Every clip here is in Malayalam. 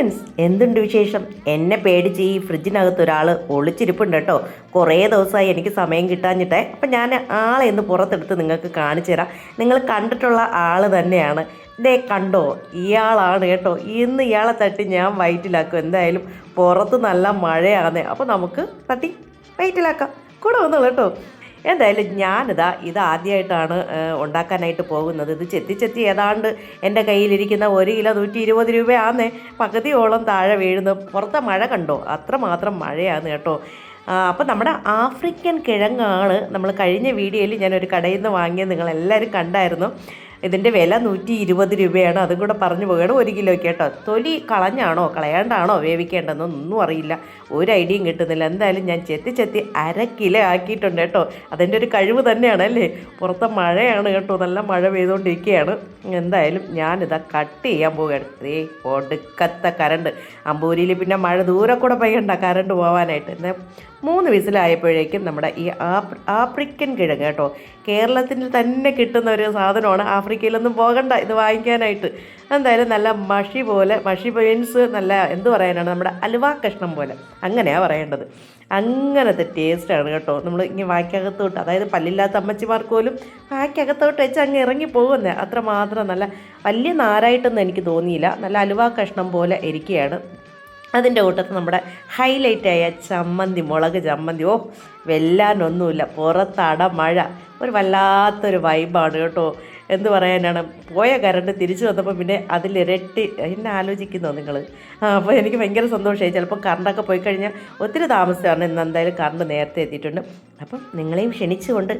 ഫ്രണ്ട്സ് എന്തുണ്ട് വിശേഷം? എന്നെ പേടിച്ച് ഈ ഫ്രിഡ്ജിനകത്ത് ഒരാൾ ഒളിച്ചിരിപ്പുണ്ട് കേട്ടോ. കുറേ ദിവസമായി എനിക്ക് സമയം കിട്ടാഞ്ഞിട്ടേ. അപ്പം ഞാൻ ആളെ ഒന്ന് പുറത്തെടുത്ത് നിങ്ങൾക്ക് കാണിച്ചു തരാം. നിങ്ങൾ കണ്ടിട്ടുള്ള ആൾ തന്നെയാണ്. ഇതേ കണ്ടോ? ഇയാളാണ് കേട്ടോ. ഇന്ന് ഇയാളെ തട്ടി ഞാൻ വയറ്റിലാക്കും. എന്തായാലും പുറത്ത് നല്ല മഴയാണ് അപ്പോൾ നമുക്ക് തട്ടി വയറ്റിലാക്കാം. കൂടെ വന്നോളൂ കേട്ടോ. എന്തായാലും ഞാനിതാ ഇത് ആദ്യമായിട്ടാണ് ഉണ്ടാക്കാനായിട്ട് പോകുന്നത്. ഇത് ചെത്തി ചെത്തി ഏതാണ്ട് എന്റെ കയ്യിലിരിക്കുന്ന ഒരു കിലോ നൂറ്റി ഇരുപത് രൂപയാന്ന്. പകുതിയോളം താഴെ വീഴുന്നു. പുറത്തെ മഴ കണ്ടോ? അത്രമാത്രം മഴയാണ് കേട്ടോ. അപ്പം നമ്മുടെ ആഫ്രിക്കൻ കിഴങ്ങാണ് നമ്മൾ കഴിഞ്ഞ വീഡിയോയിൽ ഞാനൊരു കടയിൽ നിന്ന് വാങ്ങിയത്. നിങ്ങളെല്ലാവരും കണ്ടായിരുന്നു. ഇതിന്റെ വില നൂറ്റി ഇരുപത് രൂപയാണ്. അതും കൂടെ പറഞ്ഞു പോകണം ഒരു കിലോയ്ക്ക് കേട്ടോ. തൊലി കളഞ്ഞാണോ കളയാണ്ടാണോ വേവിക്കേണ്ടതെന്നൊന്നും അറിയില്ല. ഒരു ഐഡിയയും കിട്ടുന്നില്ല. എന്തായാലും ഞാൻ ചെത്തി ചെത്തി അര കിലോ ആക്കിയിട്ടുണ്ട് കേട്ടോ. അതിന്റെ ഒരു കഴിവ് തന്നെയാണ് അല്ലേ? പുറത്തെ മഴയാണ് കേട്ടോ. നല്ല മഴ പെയ്തുകൊണ്ടിരിക്കുകയാണ്. എന്തായാലും ഞാനിതാ കട്ട് ചെയ്യാൻ പോവുകയാണ്. ദേ ഒടുക്കത്തെ കരണ്ട് അമ്പൂരിയിൽ പിന്നെ മഴ ദൂരെ കൂടെ പെയ്യണ്ട. കരണ്ട് പോകാനായിട്ട് എന്നാൽ മൂന്ന് വിസിലായപ്പോഴേക്കും നമ്മുടെ ഈ ആഫ്രിക്കൻ കിഴങ്ങ് കേട്ടോ. കേരളത്തിൽ തന്നെ കിട്ടുന്ന ഒരു സാധനമാണ് ആഫ്രിക്കയിലൊന്നും പോകണ്ട. ഇത് വാങ്ങിക്കാനായിട്ട്. എന്തായാലും നല്ല മഷി പോലെ മഷി മീൻസ് നല്ല എന്ത് പറയാനാണ്? നമ്മുടെ അലുവ കഷ്ണം പോലെ. അങ്ങനെയാണ് പറയേണ്ടത്. അങ്ങനത്തെ ടേസ്റ്റാണ് കേട്ടോ. നമ്മൾ ഇങ്ങനെ വായ്ക്കകത്തോട്ട് അതായത് പല്ലില്ലാത്ത അമ്മച്ചിമാർക്ക് പോലും വായ്ക്കകത്തോട്ട് വെച്ച് അങ്ങ് ഇറങ്ങി പോകുന്നത് അത്ര മാത്രം നല്ല വലിയ നാരായിട്ടൊന്നും എനിക്ക് തോന്നിയില്ല. നല്ല അലുവ കഷ്ണം പോലെ ഇരിക്കുകയാണ് അതിന്റെ കൂട്ടത്ത് നമ്മുടെ ഹൈലൈറ്റായ ചമ്മന്തി മുളക് ചമ്മന്തി. ഓ വെല്ലാനൊന്നുമില്ല. പുറത്തട മഴ. ഒരു വല്ലാത്തൊരു വൈബാണ് കേട്ടോ. എന്ത് പറയാനാണ്. പോയ കറണ്ട് തിരിച്ചു വന്നപ്പോൾ പിന്നെ അതിലിരട്ടി എന്നെ ആലോചിക്കുന്നോ നിങ്ങൾ അപ്പോൾ എനിക്ക് ഭയങ്കര സന്തോഷമായി. ചിലപ്പോൾ കറണ്ടൊക്കെ പോയി കഴിഞ്ഞാൽ ഒത്തിരി താമസിച്ചാണ് ഇന്ന് എന്തായാലും കറണ്ട് നേരത്തെ എത്തിയിട്ടുണ്ട്. അപ്പം നിങ്ങളെയും ക്ഷണിച്ചുകൊണ്ട്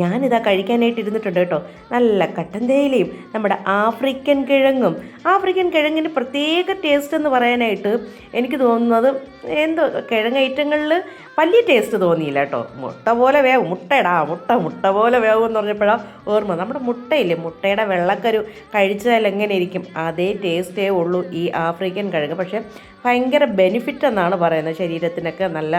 ഞാനിതാ കഴിക്കാനായിട്ട് ഇരുന്നിട്ടുണ്ട് കേട്ടോ. നല്ല കട്ടൻ തേയിലയും നമ്മുടെ ആഫ്രിക്കൻ കിഴങ്ങും. ആഫ്രിക്കൻ കിഴങ്ങിന് പ്രത്യേക ടേസ്റ്റ് എന്ന് പറയാനായിട്ട് എനിക്ക് തോന്നുന്നത് എന്തോ കിഴങ്ങ് ഐറ്റങ്ങളിൽ വലിയ ടേസ്റ്റ് തോന്നിയില്ല കേട്ടോ. മുട്ട പോലെ വേവ്. മുട്ടയിടാ മുട്ട മുട്ട പോലെ വേവും എന്ന് പറഞ്ഞപ്പോഴാണ് ഓർമ്മ നമ്മുടെ മുട്ടയില്ലേ മുട്ടയുടെ വെള്ളക്കരു കഴിച്ചാൽ എങ്ങനെ ഇരിക്കും? അതേ ടേസ്റ്റേ ഉള്ളൂ ഈ ആഫ്രിക്കൻ കിഴങ്ങ്. പക്ഷേ ഭയങ്കര ബെനിഫിറ്റ് എന്നാണ് പറയുന്നത്. ശരീരത്തിനൊക്കെ നല്ല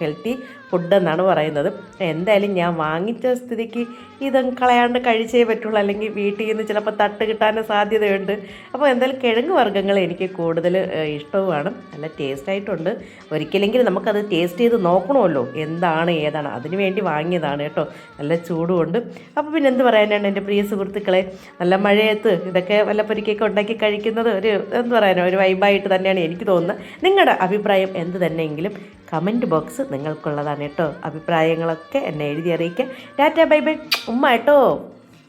ഹെൽത്തി ഫുഡ് എന്നാണ് പറയുന്നത്. എന്തായാലും ഞാൻ വാങ്ങിച്ച സ്ഥിതിക്ക് ഇതും കളയാണ്ട് കഴിച്ചേ പറ്റുള്ളൂ. അല്ലെങ്കിൽ വീട്ടിൽ നിന്ന് ചിലപ്പോൾ തട്ട് കിട്ടാൻ സാധ്യതയുണ്ട്. അപ്പോൾ എന്തായാലും കിഴങ്ങ് വർഗങ്ങൾ എനിക്ക് കൂടുതൽ ഇഷ്ടവുമാണ്. നല്ല ടേസ്റ്റ് ആയിട്ടുണ്ട്. ഒരിക്കലെങ്കിലും നമുക്കത് ടേസ്റ്റ് ചെയ്ത് നോക്കണമല്ലോ. എന്താണ് ഏതാണ്. അതിന് വേണ്ടി വാങ്ങിയതാണ് കേട്ടോ. നല്ല ചൂടുമുണ്ട്. അപ്പോൾ പിന്നെ എന്ത് പറയാനാണ് എന്റെ പ്രിയ സുഹൃത്തുക്കളെ? നല്ല മഴയത്ത് ഇതൊക്കെ വല്ല പൊരിക്കൊക്കെ ഉണ്ടാക്കി കഴിക്കുന്നത് ഒരു എന്ത് പറയാനോ ഒരു വൈബായിട്ട് തന്നെയാണ്. തോന്നുന്നത് നിങ്ങളുടെ അഭിപ്രായം എന്ത് തന്നെയെങ്കിലും കമന്റ് ബോക്സ് നിങ്ങൾക്കുള്ളതാണ് കേട്ടോ. അഭിപ്രായങ്ങളൊക്കെ എന്നെ എഴുതി അറിയിക്കുക. ടാറ്റ ബൈ ബൈ ഉമ്മ കേട്ടോ.